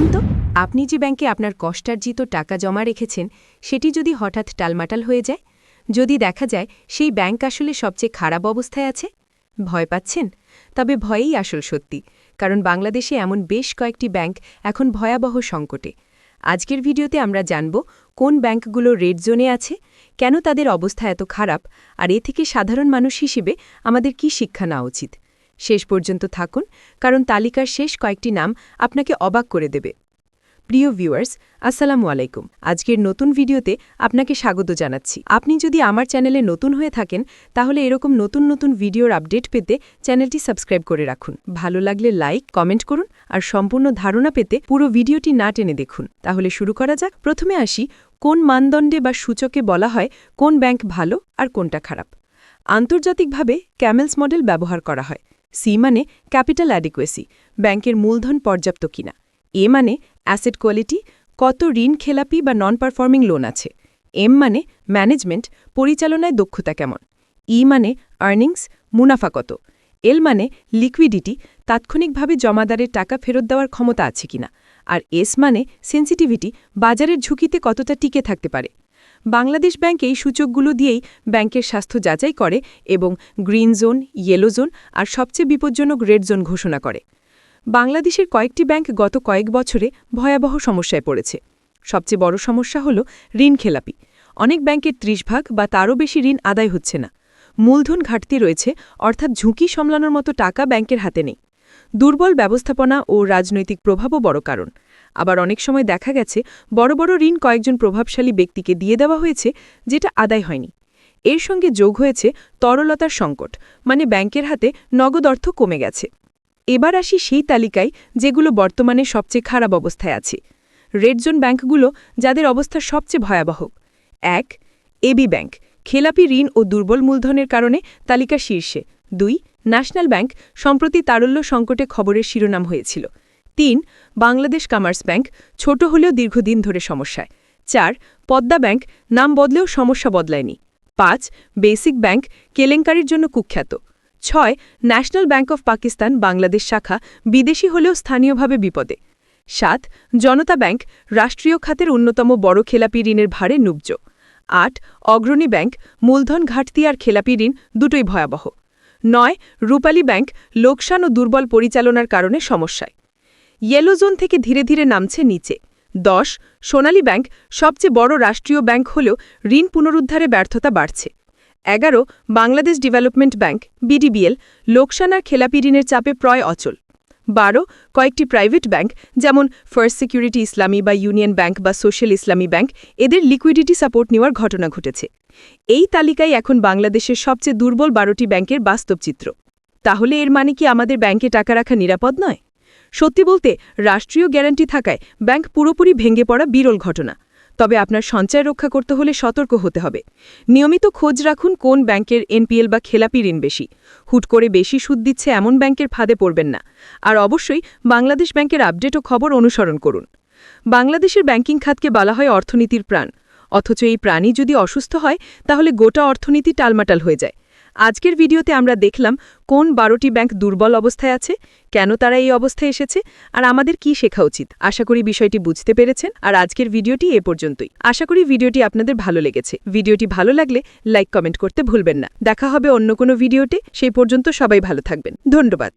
ভাবুন তো, আপনি যে ব্যাংকে আপনার কষ্টার্জিত টাকা জমা রেখেছেন, সেটি যদি হঠাৎ টালমাটাল হয়ে যায়? যদি দেখা যায় সেই ব্যাংক আসলে সবচেয়ে খারাপ অবস্থায় আছে? ভয় পাচ্ছেন? তবে ভয়েই আসল সত্যি, কারণ বাংলাদেশে এমন বেশ কয়েকটি ব্যাংক এখন ভয়াবহ সংকটে। আজকের ভিডিওতে আমরা জানব কোন ব্যাংকগুলো রেড জোনে আছে, কেন তাদের অবস্থা এত খারাপ, আর এ থেকে সাধারণ মানুষ হিসেবে আমাদের কি শিক্ষা নেওয়া উচিত। শেষ পর্যন্ত থাকুন, কারণ তালিকার শেষ কয়েকটি নাম আপনাকে অবাক করে দেবে। প্রিয় ভিউয়ার্স, আসসালামু আলাইকুম। আজকের নতুন ভিডিওতে আপনাকে স্বাগত জানাচ্ছি। আপনি যদি আমার চ্যানেলে নতুন হয়ে থাকেন, তাহলে এরকম নতুন নতুন ভিডিওর আপডেট পেতে চ্যানেলটি সাবস্ক্রাইব করে রাখুন। ভালো লাগলে লাইক, কমেন্ট করুন আর সম্পূর্ণ ধারণা পেতে পুরো ভিডিওটি না টেনে দেখুন। তাহলে শুরু করা যাক। প্রথমে আসি, কোন মানদণ্ডে বা সূচকে বলা হয় কোন ব্যাংক ভালো আর কোনটা খারাপ। আন্তর্জাতিকভাবে ক্যামেলস মডেল ব্যবহার করা হয়। সি মানে ক্যাপিটাল অ্যাডিকুয়েসি ব্যাংকের মূলধন পর্যাপ্ত কিনা। এ মানে অ্যাসেট কোয়ালিটি কত ঋণ, খেলাপি বা নন পারফর্মিং লোন আছে। এম মানে ম্যানেজমেন্ট পরিচালনায় দক্ষতা কেমন। ই মানে আর্নিংস মুনাফা কত। এল মানে লিকুইডিটি তাৎক্ষণিকভাবে জমাদারের টাকা ফেরত দেওয়ার ক্ষমতা আছে কিনা। আর এস মানে সেন্সিটিভিটি বাজারের ঝুঁকিতে কতটা টিকে থাকতে পারে। বাংলাদেশ ব্যাংক এই সূচকগুলো দিয়েই ব্যাংকের স্বাস্থ্য যাচাই করে এবং গ্রিন জোন, ইয়েলো জোন আর সবচেয়ে বিপজ্জনক রেড জোন ঘোষণা করে। বাংলাদেশের কয়েকটি ব্যাংক গত কয়েক বছরে ভয়াবহ সমস্যায় পড়েছে। সবচেয়ে বড় সমস্যা হল ঋণ খেলাপি। অনেক ব্যাংকের ত্রিশ ভাগ বা তারও বেশি ঋণ আদায় হচ্ছে না। মূলধন ঘাটতি রয়েছে, অর্থাৎ ঝুঁকি সামলানোর মতো টাকা ব্যাংকের হাতে নেই। দুর্বল ব্যবস্থাপনা ও রাজনৈতিক প্রভাবও বড় কারণ। আবার অনেক সময় দেখা গেছে বড় বড় ঋণ কয়েকজন প্রভাবশালী ব্যক্তিকে দিয়ে দেওয়া হয়েছে, যেটা আদায় হয়নি। এর সঙ্গে যোগ হয়েছে তরলতার সংকট মানে ব্যাংকের হাতে নগদ অর্থ কমে গেছে। এবার আসি সেই তালিকায় যেগুলো বর্তমানে সবচেয়ে খারাপ অবস্থায় আছে। রেড জোন ব্যাংকগুলো যাদের অবস্থা সবচেয়ে ভয়াবহ। এক এবি ব্যাংক, খেলাপি ঋণ ও দুর্বল মূলধনের কারণে তালিকা শীর্ষে। দুই, ন্যাশনাল ব্যাংক, সম্প্রতি তারল্য সংকটে খবরের শিরোনাম হয়েছিল। তিন, বাংলাদেশ কমার্স ব্যাংক ছোট হলেও দীর্ঘদিন ধরে সমস্যায়। চার, পদ্মা ব্যাংক নাম বদলেও সমস্যা বদলায়নি। পাঁচ, বেসিক ব্যাংক কেলেঙ্কারির জন্য কুখ্যাত। ছয়, national bank of Pakistan Bangladesh শাখা বিদেশি হলেও স্থানীয়ভাবে বিপদে। সাত, জনতা ব্যাংক রাষ্ট্রীয় খাতের অন্যতম বড় খেলাপি ঋণের ভারে নুব্জ। আট, অগ্রণী ব্যাংক মূলধন ঘাটতি আর খেলাপি ঋণ দুটোই ভয়াবহ। নয়, রূপালী ব্যাংক লোকসান ও দুর্বল পরিচালনার কারণে সমস্যায়। ইয়েলো জোন থেকে ধীরে ধীরে নামছে নিচে। দশ, সোনালী ব্যাংক সবচেয়ে বড় রাষ্ট্রীয় ব্যাংক হলেও ঋণ পুনরুদ্ধারে ব্যর্থতা বাড়ছে। এগারো, বাংলাদেশ ডেভেলপমেন্ট ব্যাংক বিডিবিএল লোকসান আর খেলাপি ঋণের চাপে প্রায় অচল। বারো, কয়েকটি প্রাইভেট ব্যাংক, যেমন ফার্স্ট সিকিউরিটি ইসলামী বা ইউনিয়ন ব্যাংক বা সোশ্যাল ইসলামী ব্যাংক, এদের লিকুইডিটি সাপোর্ট নেওয়ার ঘটনা ঘটেছে। এই তালিকায় এখন বাংলাদেশের সবচেয়ে দুর্বল বারোটি ব্যাংকের বাস্তব চিত্র তাহলে এর মানে কি আমাদের ব্যাংকে টাকা রাখা নিরাপদ নয়? সত্যি বলতে, রাষ্ট্রীয় গ্যারান্টি থাকায় ব্যাংক পুরোপুরি ভেঙে পড়া বিরল ঘটনা। তবে আপনার সঞ্চয় রক্ষা করতে হলে সতর্ক হতে হবে। নিয়মিত খোঁজ রাখুন কোন ব্যাংকের এনপিএল বা খেলাপি ঋণ বেশি। হুট করে বেশি সুদ দিচ্ছে এমন ব্যাংকের ফাঁদে পড়বেন না। আর অবশ্যই বাংলাদেশ ব্যাংকের আপডেট ও খবর অনুসরণ করুন। বাংলাদেশের ব্যাংকিং খাতকে বলা হয় অর্থনীতির প্রাণ। অথচ এই প্রাণী যদি অসুস্থ হয়, তাহলে গোটা অর্থনীতি টালমাটাল হয়ে যায়। আজকের ভিডিওতে আমরা দেখলাম কোন বারোটি ব্যাংক দুর্বল অবস্থায় আছে, কেন তারা এই অবস্থায় এসেছে, আর আমাদের কি শেখা উচিত। আশা করি বিষয়টি বুঝতে পেরেছেন, আর আজকের ভিডিওটি এ পর্যন্তই। আশা করি ভিডিওটি আপনাদের ভালো লেগেছে। ভিডিওটি ভালো লাগলে লাইক, কমেন্ট করতে ভুলবেন না। দেখা হবে অন্য কোনো ভিডিওতে। সেই পর্যন্ত সবাই ভালো থাকবেন। ধন্যবাদ।